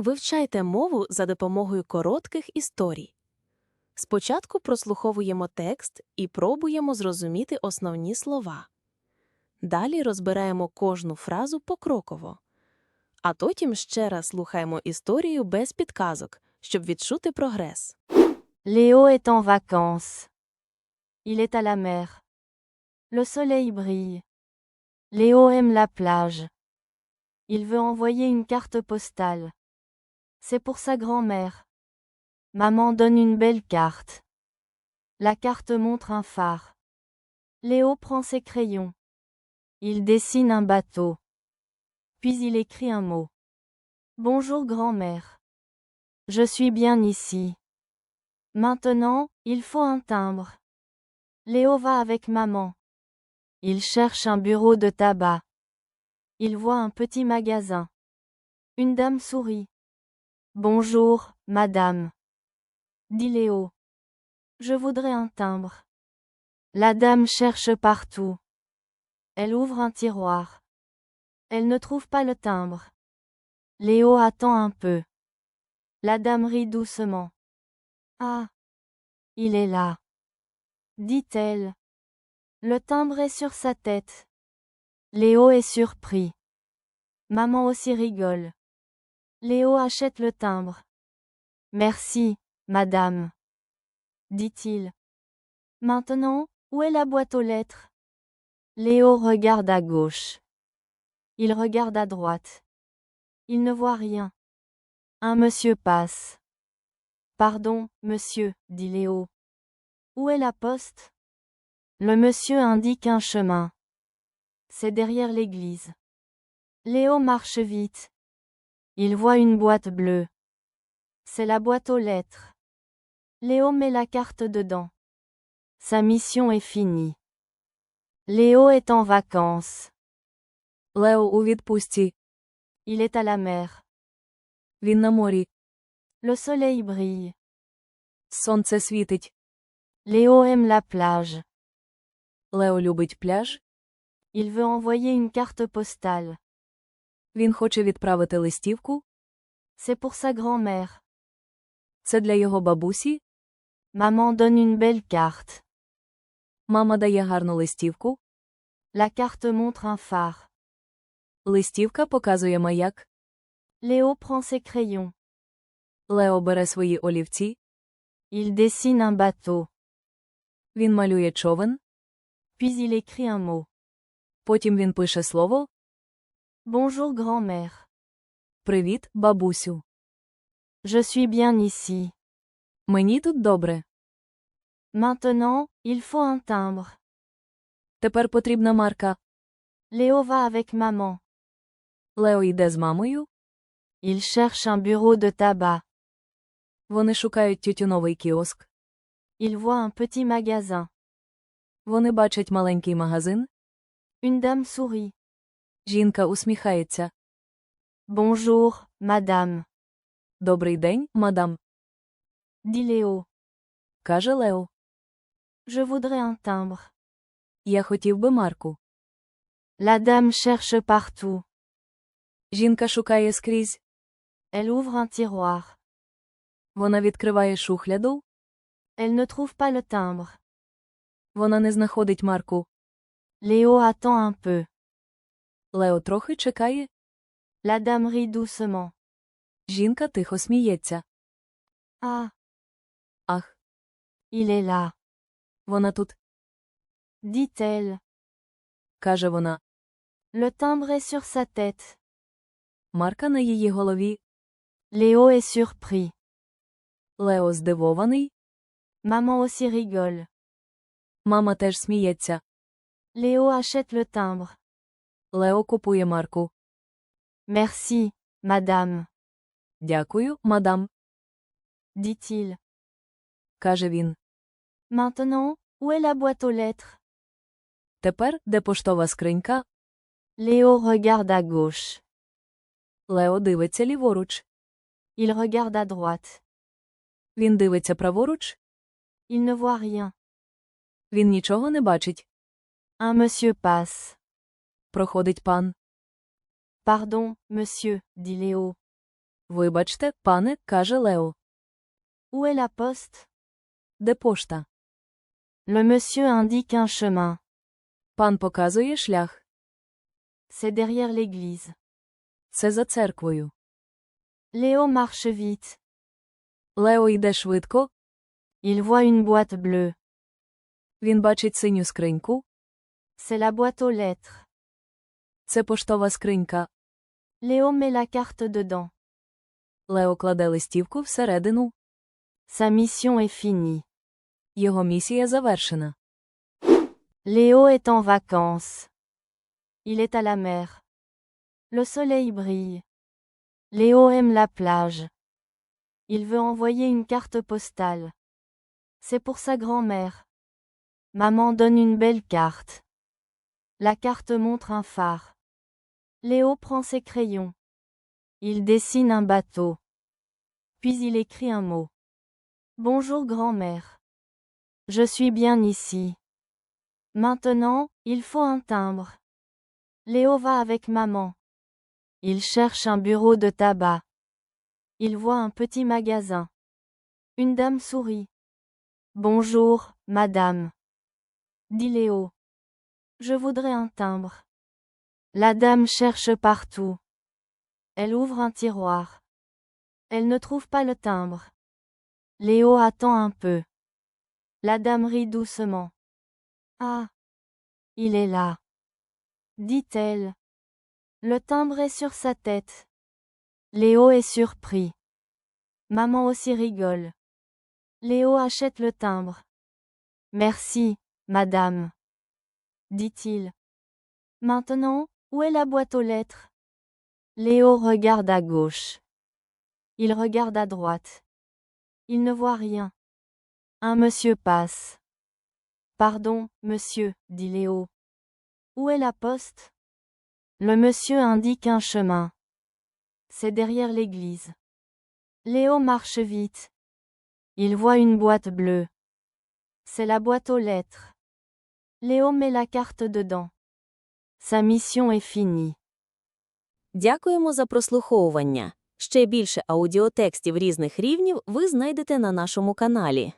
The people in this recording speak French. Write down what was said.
Вивчайте мову за допомогою коротких історій. Спочатку прослуховуємо текст і пробуємо зрозуміти основні слова. Далі розбираємо кожну фразу покроково. А потім ще раз слухаємо історію без підказок, щоб відчути прогрес. Léo est en vacances. Il est à la mer. Le soleil brille. Léo aime la plage. Il veut envoyer une carte postale. C'est pour sa grand-mère. Maman donne une belle carte. La carte montre un phare. Léo prend ses crayons. Il dessine un bateau. Puis il écrit un mot. Bonjour grand-mère. Je suis bien ici. Maintenant, il faut un timbre. Léo va avec maman. Il cherche un bureau de tabac. Il voit un petit magasin. Une dame sourit. Bonjour, madame. Dit Léo. Je voudrais un timbre. La dame cherche partout. Elle ouvre un tiroir. Elle ne trouve pas le timbre. Léo attend un peu. La dame rit doucement. Ah. Il est là. Dit-elle. Le timbre est sur sa tête. Léo est surpris. Maman aussi rigole. Léo achète le timbre. Merci, madame. Dit-il. Maintenant, où est la boîte aux lettres? Léo regarde à gauche. Il regarde à droite. Il ne voit rien. Un monsieur passe. Pardon, monsieur, dit Léo. Où est la poste? Le monsieur indique un chemin. C'est derrière l'église. Léo marche vite. Il voit une boîte bleue. C'est la boîte aux lettres. Léo met la carte dedans. Sa mission est finie. Léo est en vacances. Лео у відпустці. Il est à la mer. Він на морі. Le soleil brille. Сонце світить. Léo aime la plage. Лео любить пляж. Il veut envoyer une carte postale. Він хоче відправити листівку. C'est pour sa grand-mère. Це для його бабусі. Maman donne une belle carte. Мама дає гарну листівку. La carte montre un phare. Листівка показує маяк. Léo prend ses crayons. Лео бере свої олівці. Il dessine un bateau. Він малює човен. Puis il écrit un mot. Потім він пише слово Bonjour grand-mère. Привіт, бабусю. Je suis bien ici. Мені тут добре. Maintenant, il faut un timbre. Тепер потрібна марка. Léo va avec maman. Лео йде з мамою. Il cherche un bureau de tabac. Вони шукають тютюновий кіоск. Il voit un petit magasin. Вони бачать маленький магазин. Une dame sourit. Жінка усміхається. Bonjour, madame. Добрий день, мадам, Dit Léo. каже Лео. Je voudrais un timbre. Я хотів би марку. La dame cherche partout. Жінка шукає скрізь. Elle ouvre un tiroir. Вона відкриває шухляду. Elle ne trouve pas le timbre. Вона не знаходить марку. Léo attend un peu. Лео трохи чекає. La dame rit doucement. Жінка тихо сміється. Ah, Ах, il est là. вона тут, Dit-elle. каже вона. Le timbre est sur sa tête. Марка на її голові. Léo est surpris. Лео здивований. Maman aussi rigole. Мама теж сміється. Léo achète le timbre. Лео купує марку. Merci, madame, Дякую, мадам, dit-il. каже він. Maintenant, où est la boîte aux lettres Тепер, де поштова скринька, Léo regarde à gauche. Лео дивиться ліворуч. Il regarde à droite. Він дивиться праворуч. Il ne voit rien. Він нічого не бачить. Un monsieur passe. Проходить пан. Pardon, monsieur, dit Léo. Вибачте, пане, каже Лео. Où est la poste Де пошта? Le monsieur indique un chemin. Пан показує шлях. C'est derrière l'église. Це за церквою. Léo marche vite. Лео йде швидко, Il voit une boîte bleue. він бачить синю скриньку. C'est la boîte aux lettres. Це поштова скринька. Léo met la carte dedans. Лео кладе листівку всередину. Sa mission est finie. Його місія завершена. Léo est en vacances. Il est à la mer. Le soleil brille. Léo aime la plage. Il veut envoyer une carte postale. C'est pour sa grand-mère. Maman donne une belle carte. La carte montre un phare. Léo prend ses crayons. Il dessine un bateau. Puis il écrit un mot. Bonjour grand-mère. Je suis bien ici. Maintenant, il faut un timbre. Léo va avec maman. Il cherche un bureau de tabac. Il voit un petit magasin. Une dame sourit. Bonjour, madame. Dit Léo. Je voudrais un timbre. La dame cherche partout. Elle ouvre un tiroir. Elle ne trouve pas le timbre. Léo attend un peu. La dame rit doucement. Ah. Il est là. Dit-elle. Le timbre est sur sa tête. Léo est surpris. Maman aussi rigole. Léo achète le timbre. Merci, madame. Dit-il. Maintenant, où est la boîte aux lettres? Léo regarde à gauche. Il regarde à droite. Il ne voit rien. Un monsieur passe. Pardon, monsieur, dit Léo. Où est la poste? Le monsieur indique un chemin. C'est derrière l'église. Léo marche vite. Il voit une boîte bleue. C'est la boîte aux lettres. Léo met la carte dedans. Sa mission est finie. Дякуємо за прослуховування. Ще більше аудіотекстів різних рівнів ви знайдете на нашому каналі.